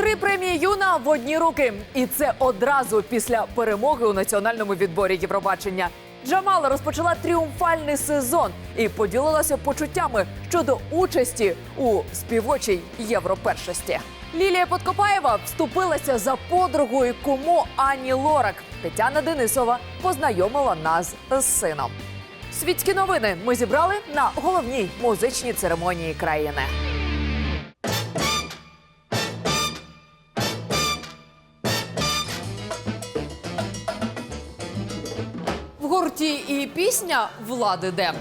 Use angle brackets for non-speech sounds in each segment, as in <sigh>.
Три премії юна в одні руки, і це одразу після перемоги у національному відборі Євробачення. Джамала розпочала тріумфальний сезон і поділилася почуттями щодо участі у співочій європершості. Лілія Подкопаєва вступилася за подругу і кому Ані Лорак. Тетяна Денисова познайомила нас з сином. Світські новини ми зібрали на головній музичній церемонії країни. Пісня влади де.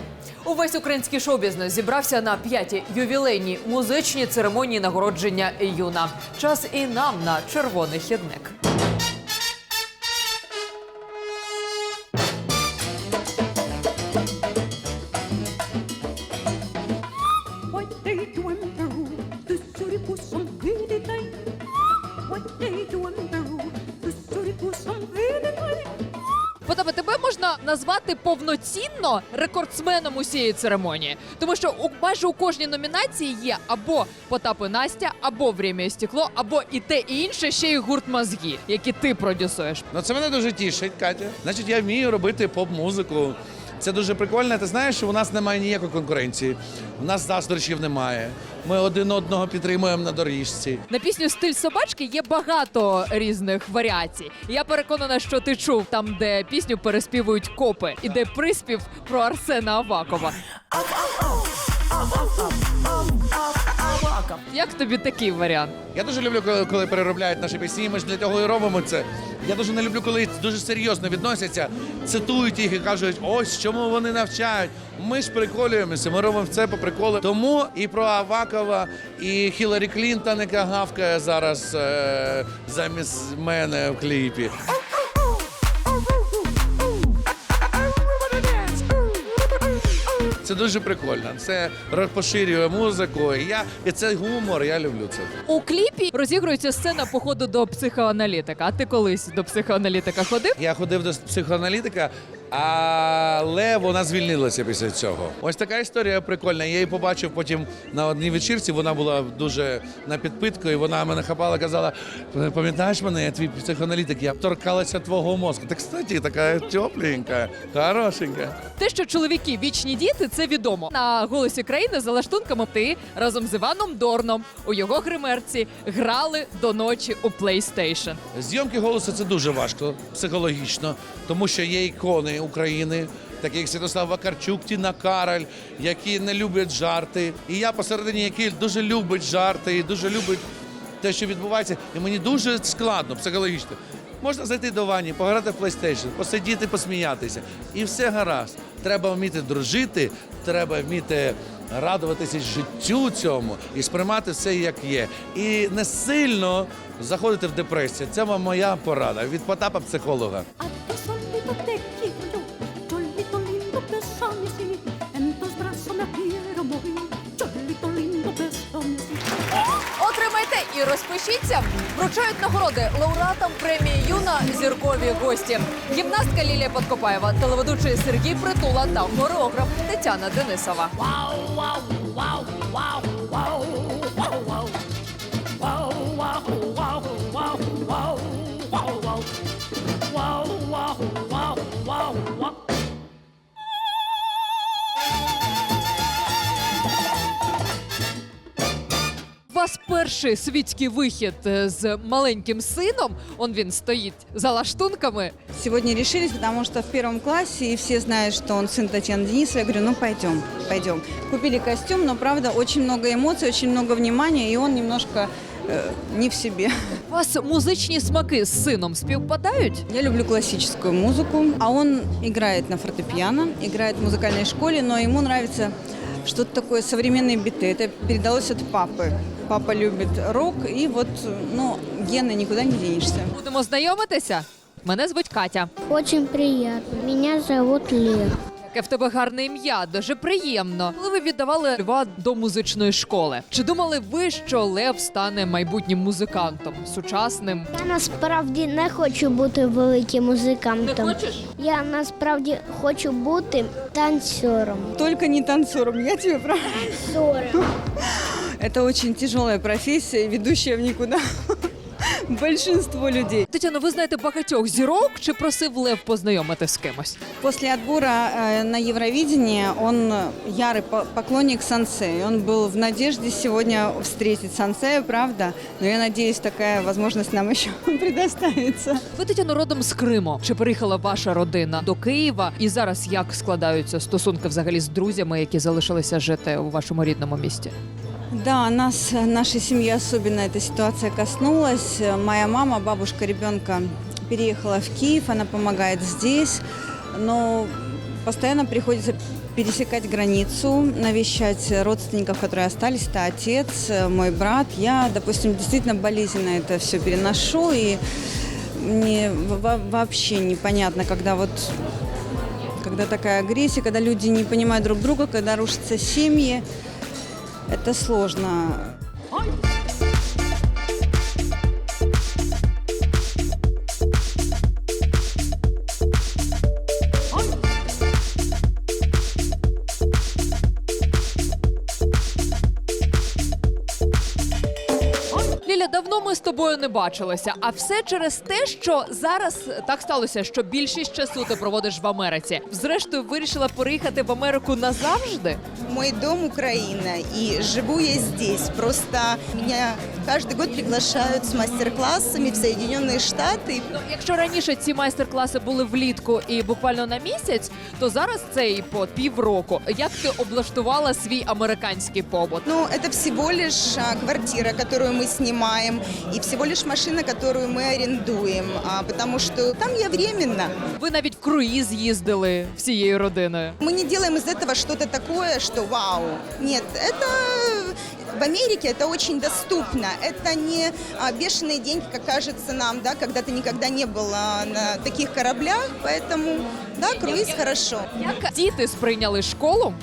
Увесь український шоу-бізнес зібрався на п'ятій ювілейній музичній церемонії нагородження юна. Час і нам на червоний хідник. Назвати повноцінно рекордсменом усієї церемонії, тому що у майже у кожній номінації є або Потап і Настя, або «Врємя і стекло, або і те, і інше, ще й гурт мозги, які ти продюсуєш. Ну це мене дуже тішить, Катя. Значить, я вмію робити поп-музику. Це дуже прикольно. Ти знаєш, що у нас немає ніякої конкуренції. У нас заздрощів немає. Ми один одного підтримуємо на доріжці. На пісню Стиль собачки є багато різних варіацій. Я переконана, що ти чув там, де пісню переспівують копи, і де приспів про Арсена Авакова. Як тобі такий варіант? Я дуже люблю, коли, коли переробляють наші пісні. Ми ж для того і робимо це. Я дуже не люблю, коли дуже серйозно відносяться, цитують їх і кажуть, ось чому вони навчають. Ми ж приколюємося, ми робимо це по приколу. Тому і про Авакова, і Хіларі Клінтон, яка гавкає зараз е, замість мене в кліпі. Це дуже прикольно. Це поширює музику. І я і це гумор. Я люблю це. У кліпі розігрується сцена походу до психоаналітика. А ти колись до психоаналітика ходив? Я ходив до психоаналітика, але вона звільнилася після цього. Ось така історія прикольна. Я її побачив потім на одній вечірці. Вона була дуже на підпитку, і вона мене хапала, казала: пам'ятаєш мене, я твій психоаналітик, я торкалася твого мозку. Так, кстати, така тепленька, хорошенька. Те, що чоловіки вічні діти, це відомо. На голосі країни за лаштунками ти разом з Іваном Дорном у його гримерці грали до ночі у PlayStation. Зйомки голосу це дуже важко психологічно, тому що є ікони України, такі як Святослав Вакарчук, Тіна Кароль, які не люблять жарти. І я посередині, який дуже любить жарти і дуже любить те, що відбувається. І мені дуже складно психологічно. Можна зайти до вані, пограти в PlayStation, посидіти, посміятися. І все гаразд. Треба вміти дружити, треба вміти радуватися життю цьому і сприймати все як є. І не сильно заходити в депресію. Це вам моя порада від Потапа психолога. І розпишіться. Вручають нагороди лауреатам премії Юна зіркові гості. Гімнастка Лілія Подкопаєва, телеведучий Сергій Притула та хореограф Тетяна Денисова. У вас перший світський вихід е, з маленьким сином. Он він стоїть за лаштунками. Сегодня решились, потому что в первом классе, и все знают, что он сын Татьяны Денисовой. Я говорю, ну пойдем, пойдем. Купили костюм, но правда очень много эмоций, очень много внимания, и он немножко э, не в себе. У вас музичні смаки з сином співпадають? Я люблю классическую музыку, а он играет на фортепиано, играет в музыкальной школе, но ему нравится что-то такое современные биты. Это передалось от папы. Папа любит рок, и вот, ну, гены никуда не денешься. Будемо знайомитися. Мене звуть Катя. Очень приятно. Меня зовут Лев. Яке в тебе гарне ім'я, дуже приємно. Коли ви віддавали Льва до музичної школи, чи думали ви, що Лев стане майбутнім музикантом, сучасним? Я насправді не хочу бути великим музикантом. Не хочеш? Я насправді хочу бути танцором. Только не танцором, я тебе правда. Танцором. <laughs> Это очень тяжелая профессия, ведущая в никуда. <laughs> большинство людей. Тетяно, ви знаєте багатьох зірок чи просив Лев познайомити з кимось? После отбора э, на Евровидение он ярый по- поклонник Сансея. Он был в надежде сегодня встретить Сансея, правда? Но я надеюсь, такая возможность нам <laughs> еще предоставится. Ви Тетяно родом з Криму. Чи переїхала ваша родина до Києва? І зараз як складаються стосунки взагалі з друзями, які залишилися жити у вашому рідному місті? Да, нас, нашей семьи особенно эта ситуация коснулась. Моя мама, бабушка ребенка, переехала в Киев, она помогает здесь, но постоянно приходится пересекать границу, навещать родственников, которые остались. Это отец, мой брат. Я, допустим, действительно болезненно это все переношу, и мне во- вообще непонятно, когда вот когда такая агрессия, когда люди не понимают друг друга, когда рушатся семьи. Это сложно. тобою не бачилися, а все через те, що зараз так сталося, що більшість часу ти проводиш в Америці. Зрештою, вирішила переїхати в Америку назавжди. Мой дом Украина, и живу я здесь. Просто меня каждый год приглашают с мастер-классами в Соединенные Штаты. Ну, якщо раніше ці майстер-класи були влітку і буквально на місяць, то зараз це і по півроку. Як ти облаштувала свій американський побут? Ну, это всего лишь а, квартира, которую мы снимаем, и всего лишь машина, которую мы арендуем, а, потому что там я временно. Ви навіть в круїз їздили всією родиною. Мы не делаем из этого что-то такое, что вау. Нет, это в Америке это очень доступно. Это не а, бешеные деньги, как кажется нам, да, когда ты никогда не был а, на таких кораблях, поэтому да, круиз хорошо. Як діти сприйняли школу?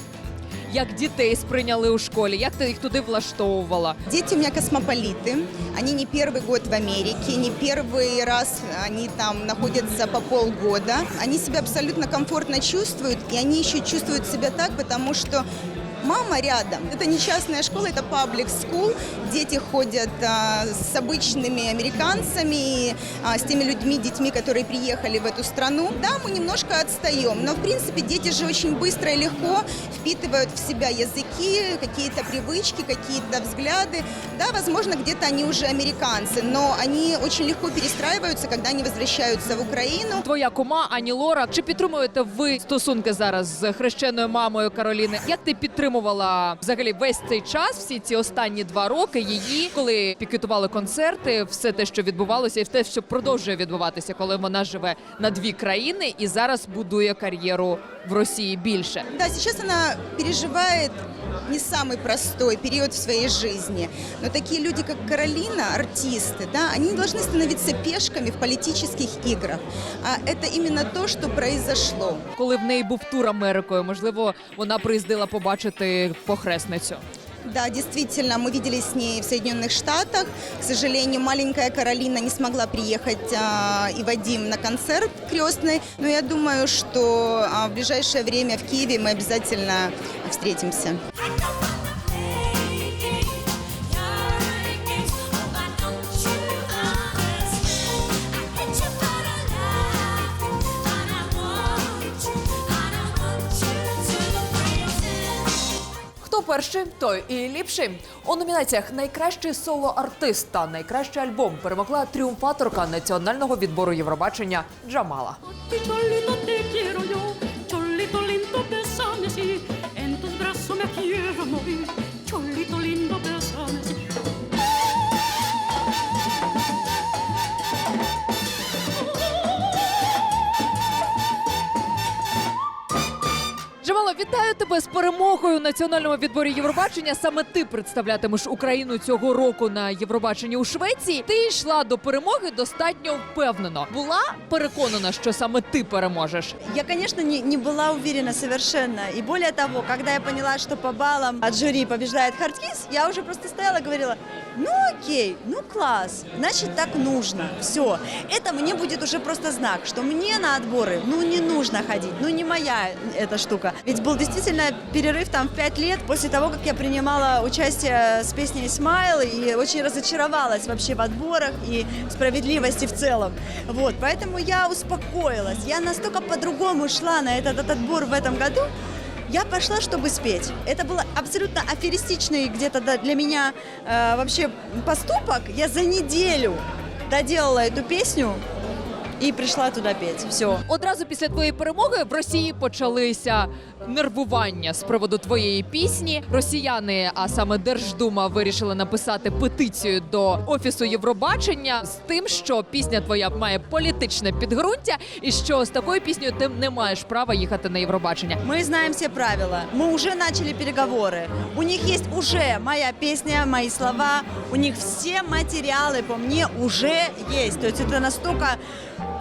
Як дітей сприйняли у школі? Як ти їх туди влаштовувала? Дети у меня космополиты. Они не первый год в Америке, не первый раз они там находятся по полгода. Они себя абсолютно комфортно чувствуют, и они еще чувствуют себя так, потому что мама рядом. Это не частная школа, это public school. Дети ходят а, с обычными американцами, а, с теми людьми, детьми, которые приехали в эту страну. Да, мы немножко отстаем, но в принципе дети же очень быстро и легко впитывают в себя языки, какие-то привычки, какие-то взгляды. Да, возможно, где-то они уже американцы, но они очень легко перестраиваются, когда они возвращаются в Украину. Твоя кума Ані Лора. Чи підтримуєте ви стосунки зараз з хрещеною мамою Кароліни? Як ти Підтримувала взагалі весь цей час, всі ці останні два роки її, коли пікетували концерти, все те, що відбувалося, і те, що продовжує відбуватися, коли вона живе на дві країни і зараз будує кар'єру в Росії більше? Да, сейчас она переживает не самый простой период в своей жизни. Но такие люди, как Каролина, артисты, да, они не должны становиться пешками в политических играх. А это именно то, что произошло. Коли в неї був тур Америкою, можливо, вона приїздила побачити похресницю. Да, действительно, мы виделись с ней в Соединенных Штатах. К сожалению, маленькая Каролина не смогла приехать а, и Вадим на концерт крестный. Но я думаю, что а, в ближайшее время в Киеве мы обязательно встретимся. Перший, той і ліпший. У номінаціях Найкращий соло-артист та найкращий альбом перемогла тріумфаторка національного відбору Євробачення Джамала. Lindo, тебе з перемогою у національному відборі Євробачення. Саме ти представлятимеш Україну цього року на Євробаченні у Швеції. Ти йшла до перемоги достатньо впевнено. Була переконана, що саме ти переможеш. Я, конечно, не, не была уверена совершенно. И более того, когда я поняла, что по баллам от жюри побеждает Хардкис, я уже просто стояла и говорила, Ну окей, ну класс, значит так нужно, все. Это мне будет уже просто знак, что мне на отборы, ну не нужно ходить, ну не моя эта штука. Ведь был действительно перерыв там в пять лет после того, как я принимала участие с песней «Смайл» и очень разочаровалась вообще в отборах и в справедливости в целом. Вот, поэтому я успокоилась, я настолько по-другому шла на этот, этот отбор в этом году, я пошла, чтобы спеть. Это был абсолютно аферистичный где-то да, для меня э, вообще поступок. Я за неделю доделала эту песню и пришла туда петь. Все. Одразу після твоєї перемоги в Росії почалися нервування з приводу твоєї пісні. Росіяни, а саме Держдума, вирішили написати петицію до офісу Євробачення з тим, що пісня твоя має політичне підґрунтя, і що з такою піснею ти не маєш права їхати на Євробачення. Мы знаем все правила. Мы уже начали переговоры. У них есть уже моя песня, мои слова. У них все материалы по мне уже есть. То есть это настолько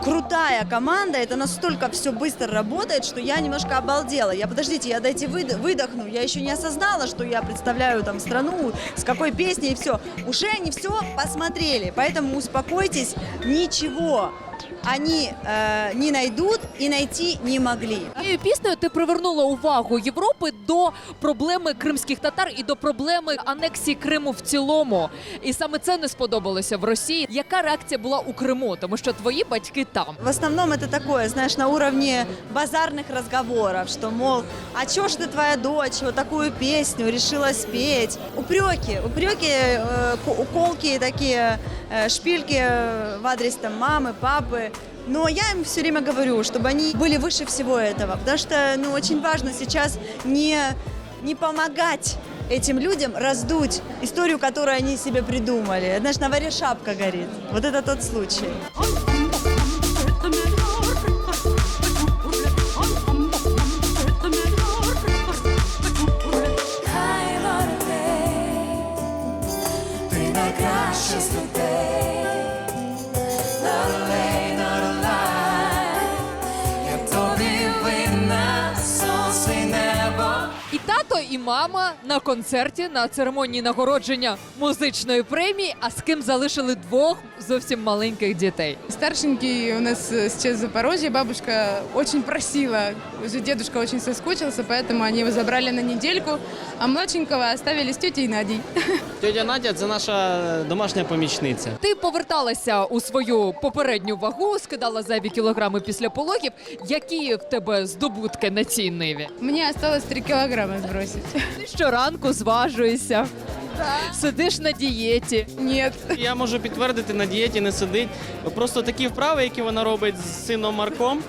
крутая команда, это настолько все быстро работает, что я немножко обалдела. Я, подождите, я дайте выд- выдохну. Я еще не осознала, что я представляю там страну, с какой песней и все. Уже они все посмотрели, поэтому успокойтесь, ничего они э, не найдут и найти не могли. Цією піснею ти привернула увагу Європи до проблеми кримських татар і до проблеми анексії Криму в цілому. І саме це не сподобалося в Росії. Яка реакція була у Криму? Тому що твої батьки там. В основном это такое, знаешь, на уровне базарных разговоров, что, мол, а чё ж ты, твоя дочь, вот такую песню решила спеть? Упреки, упреки, э, ку- уколки такие, э, шпильки э, в адрес там мамы, папы. Но я им все время говорю, чтобы они были выше всего этого, потому что, ну, очень важно сейчас не, не помогать этим людям раздуть историю, которую они себе придумали. Знаешь, на варе шапка горит. Вот это тот случай. Тато, і мама на концерті на церемонії нагородження музичної премії. А з ким залишили двох зовсім маленьких дітей. Старшенький у нас э, сейчас в Бабушка очень просила, уже дедушка очень соскучился, поэтому они его забрали на недельку, а младшенького оставили с тетей Надей. <laughs> Тетя Надя це наша домашня помічниця. Ти поверталася у свою попередню вагу, скидала зайві кілограми після пологів. Які в тебе здобутки на цій ниві? Мне осталось 3 килограмма сбросить. Ти щоранку зважуєшся, сидиш на дієті. Ні. Я можу підтвердити, на дієті не сидить. Просто такі вправи, які вона робить з сином Марком,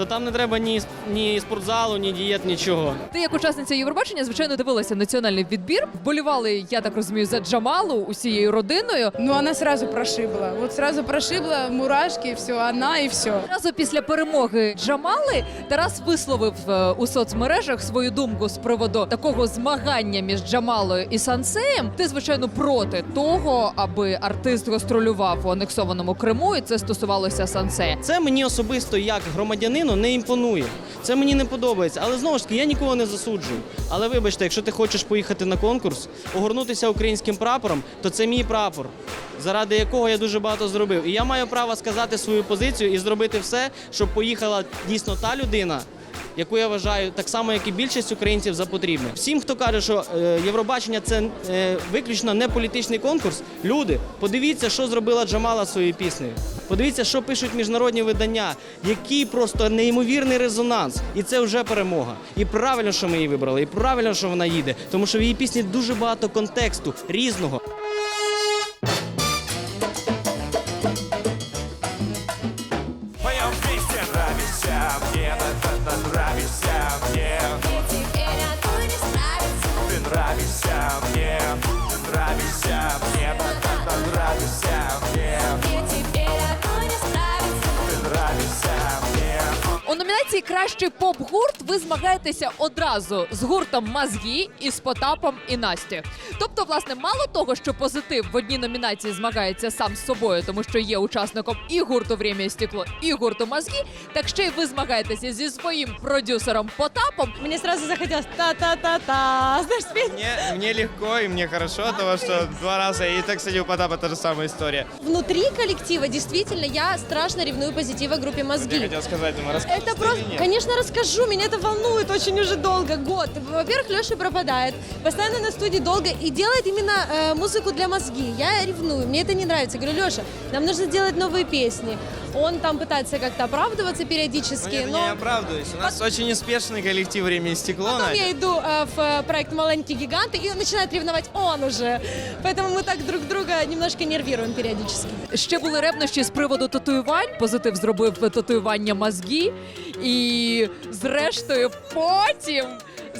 то там не треба ні, ні спортзалу, ні дієт, нічого. Ти як учасниця Євробачення, звичайно, дивилася національний відбір. Вболівали, я так розумію, за Джамалу усією родиною. Но она сразу прошибла. Вот сразу прошибла, мурашки, все, она и все. Одразу після перемоги Джамали Тарас висловив е, у соцмережах свою думку з приводу такого змагання між Джамалою і Сансеєм. Ти, звичайно, проти того, аби артист гастролював у анексованому Криму, і це стосувалося Сансея. Це мені особисто як громадянину не імпонує. Це мені не подобається. Але знову ж таки, я нікого не засуджую. Але вибачте, якщо ти хочеш поїхати на конкурс, огорнутися українським прапором, то це мій прапор, заради якого я дуже багато зробив. І я маю право сказати свою позицію і зробити все, щоб поїхала дійсно та людина. Яку я вважаю так само, як і більшість українців за потрібне. Всім, хто каже, що е, Євробачення це е, виключно не політичний конкурс. Люди, подивіться, що зробила Джамала своєю піснею. Подивіться, що пишуть міжнародні видання, який просто неймовірний резонанс. І це вже перемога. І правильно, що ми її вибрали, і правильно, що вона їде, тому що в її пісні дуже багато контексту різного. Нравишься мне, нравишься мне. Нравишься мне. Номінації найкращий поп-гурт ви змагаєтеся одразу з гуртом Мазгі і з Потапом і Настю. Тобто, власне, мало того, що позитив в одній номінації змагається сам з собою, тому що є учасником і гурту «Время і стекло, і гурту Мазгі, так ще й ви змагаєтеся зі своїм продюсером Потапом. Мне сразу захотелось та-та-та-та. Знаешь, спеть? Мне, мне легко и мне хорошо от того, что два раза, и так, кстати, у Потапа та же самая история. Внутри коллектива действительно я страшно ревную позитива группе Я «Мозги». хотел сказать, думаю, расскажешь Это просто, или нет? конечно, расскажу, меня это волнует очень уже долго, год. Во-первых, Леша пропадает, постоянно на студии долго и делает именно э, музыку для мозги. Я ревную, мне это не нравится. Говорю, Леша, нам нужно делать новые песни. Он там пытается как-то оправдываться Ну, периодически, нет, но не оправдываюсь. У нас очень успешный коллектив «Время и стекло». потом Надя. я иду э, в э, проект «Маленькие гиганты» и начинает ревновать он уже. Поэтому мы так друг друга немножко нервируем периодически. Ще були ревнощі з приводу татуювань. Позитив зробив татуювання мозгі. І зрештою потім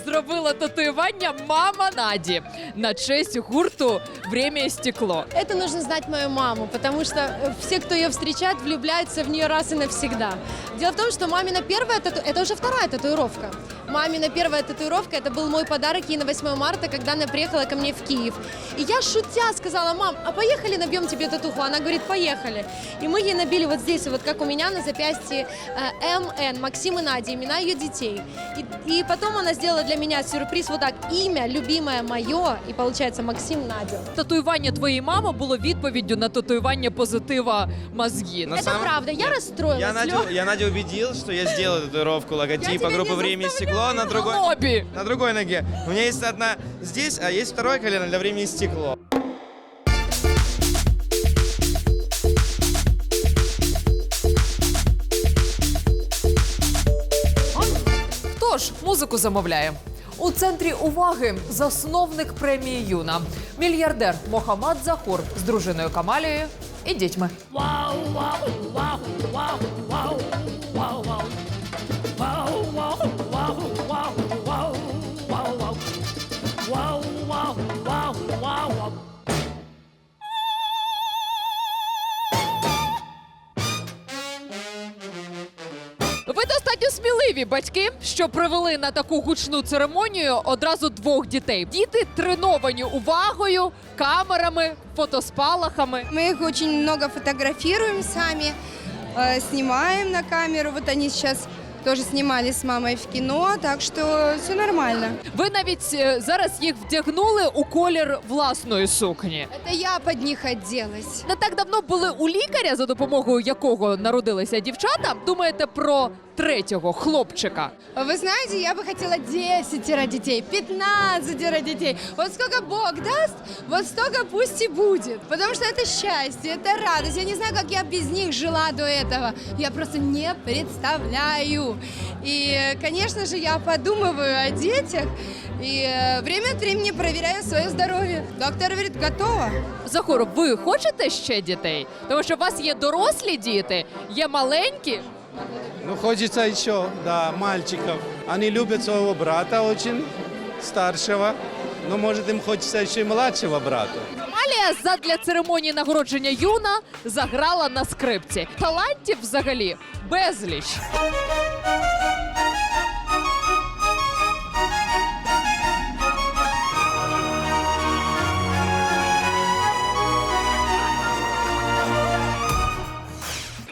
зробила татуювання мама Наді на честь гурту «Время і стекло. Это нужно знать мою маму, потому что э, все, кто ее встречает, влюбляются в нее раз и навсегда. Дело в том, что мамина первая тату... это уже вторая татуировка. Мамина первая татуировка это был мой подарок ей на 8 марта, когда она приехала ко мне в Киев. И я шутя сказала, мам, а поехали набьем тебе татуху? Она говорит, поехали. И мы ей набили вот здесь, вот как у меня на запястье э, МН, Максим и Надя, имена ее детей. И, и потом она сделала для меня сюрприз вот так, имя любимое мое, и получается Максим Надя. Татуювання твоєї мами було відповіддю на татуювання позитива мозгі. На Это самом- правда, я расстроилась. Я Надю, Лёх. я Надю убедил, что я сделаю татуировку логотипа тебя группы не «Время и стекло» на другой, На лобі. на другой ноге. У меня есть одна здесь, а есть второе колено для «Время и стекло». Тож музику замовляє. У центрі уваги засновник премії Юна, мільярдер Мохамад Захур з дружиною Камалією і дітьми. Ви достатньо сміливі батьки, що привели на таку гучну церемонію одразу двох дітей. Діти треновані увагою, камерами, фотоспалахами. Мы их очень много фотографируем сами, э, снимаем на камеру. Вот они сейчас тоже снимали с мамой в кино, так что все нормально. Ви навіть е, зараз їх вдягнули у колір власної сукні. Это я под них оделась. Не так давно були у лікаря, за допомогою якого народилися дівчата. Думаєте про третього хлопчика? Вы знаете, я бы хотела 10 детей, 15 детей. Вот сколько Бог даст, вот столько пусть и будет. Потому что это счастье, это радость. Я не знаю, как я без них жила до этого. Я просто не представляю. И, э, конечно же, я подумываю о детях. И э, время от времени проверяю свое здоровье. Доктор говорит, готово. Захор, ви хочете ще дітей? Тому що у вас є дорослі діти, є маленькі. Ну, хочется еще, да, мальчиков. Они любят своего брата очень, старшего. Ну, может, им хочется еще и младшего брата. Алія задля церемонії нагородження юна заграла на скрипці. Талантів взагалі безліч.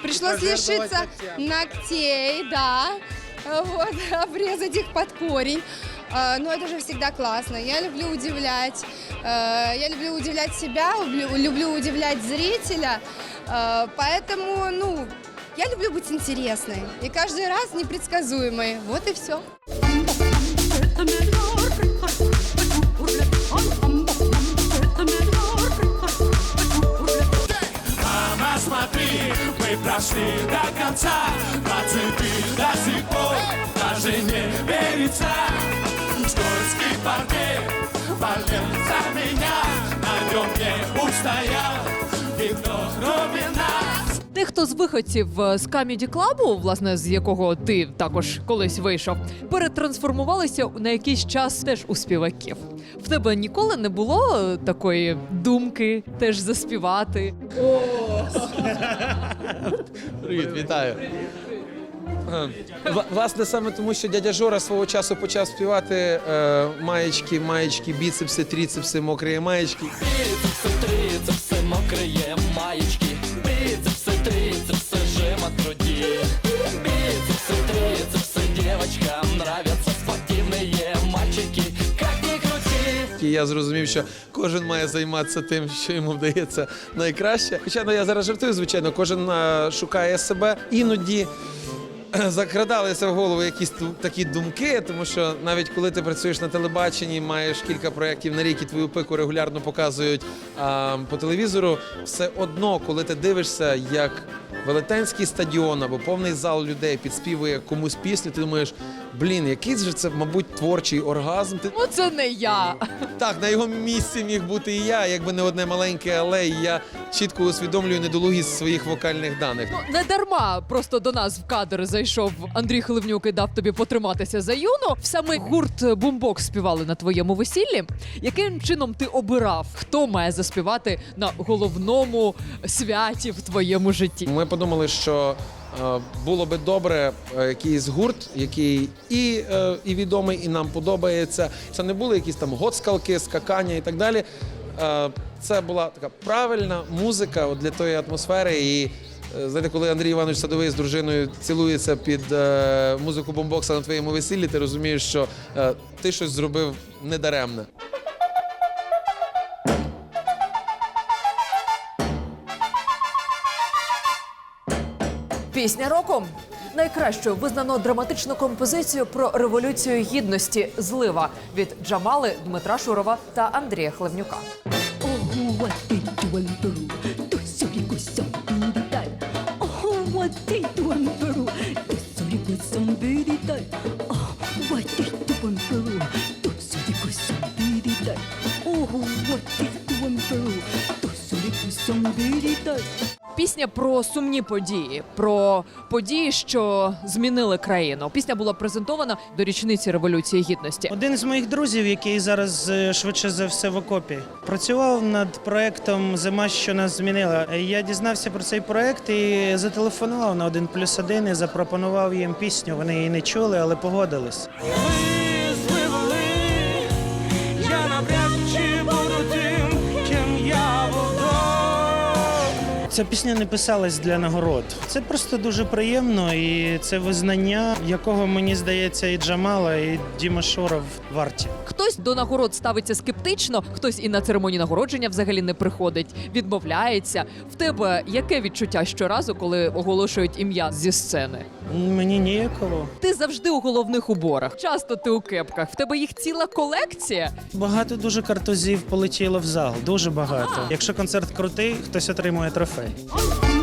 Пришлось лишиться ногтей, да, вот, <laughs> обрезать их под корень. А, Но это же всегда классно. Я люблю удивлять. э, Я люблю удивлять себя, люблю, люблю удивлять зрителя. Э, Поэтому, ну, я люблю быть интересной. И каждый раз непредсказуемой. Вот и все. Мама, смотри, мы прошли до конца Двадцать до сих пор даже не верится Скользкий паркет болел за меня. На нем не устоял кроме нас Дехто з виходців е, з Каміді Клабу, власне, з якого ти також колись вийшов, перетрансформувалися на якийсь час теж у співаків. В тебе ніколи не було е, такої думки теж заспівати. Привіт, вітаю. Вла- Власне, саме тому, що дядя Жора свого часу почав співати е, маєчки, маєчки, біцепси, тріцепси, мокрі маєчки. Бицепсы, трицепсы, мокрые Я зрозумів, що кожен має займатися тим, що йому вдається найкраще. Хоча ну, я зараз жартую, звичайно, кожен шукає себе. Іноді <clears throat> закрадалися в голову якісь такі думки, тому що навіть коли ти працюєш на телебаченні, маєш кілька проєктів на рік і твою пику регулярно показують а, по телевізору, все одно, коли ти дивишся, як велетенський стадіон або повний зал людей підспівує комусь пісню, ти думаєш, блін, який же це, мабуть, творчий оргазм. Ти Оце не я. так, на його місці міг бути і я, якби не одне маленьке, але і я чітко усвідомлюю недолугість своїх вокальних даних. Ну, не дарма просто до нас в кадр зайшов Андрій Хливнюк і дав тобі потриматися за юну. Саме гурт Бумбокс співали на твоєму весіллі. Яким чином ти обирав, хто має заспівати на головному святі в твоєму житті? Ми подумали, що було би добре е, якийсь гурт, який і, е, і відомий, і нам подобається. Це не були якісь там гоцкалки, скакання і так далі. Е, це була така правильна музика для тої атмосфери. І е, знаєте, коли Андрій Іванович Садовий з дружиною цілується під е, музику бомбокса на твоєму весіллі, ти розумієш, що е, ти щось зробив недаремне. Пісня року. Найкращою визнано драматичну композицію про революцію гідності Злива від Джамали Дмитра Шурова та Андрія Хливнюка. Oh, Пісня про сумні події, про події, що змінили країну. Пісня була презентована до річниці революції гідності. Один з моїх друзів, який зараз е, швидше за все в окопі, працював над проектом Зима, що нас змінила. Я дізнався про цей проект і зателефонував на один плюс один і запропонував їм пісню. Вони її не чули, але погодились. Ця пісня не писалась для нагород. Це просто дуже приємно, і це визнання, якого мені здається, і Джамала, і Діма Шоров варті. Хтось до нагород ставиться скептично, хтось і на церемонії нагородження взагалі не приходить, відмовляється. В тебе яке відчуття щоразу, коли оголошують ім'я зі сцени? Мені ніяково. Ти завжди у головних уборах. Часто ти у кепках. В тебе їх ціла колекція. Багато дуже картузів полетіло в зал, дуже багато. Якщо концерт крутий, хтось отримує трофей. Bye.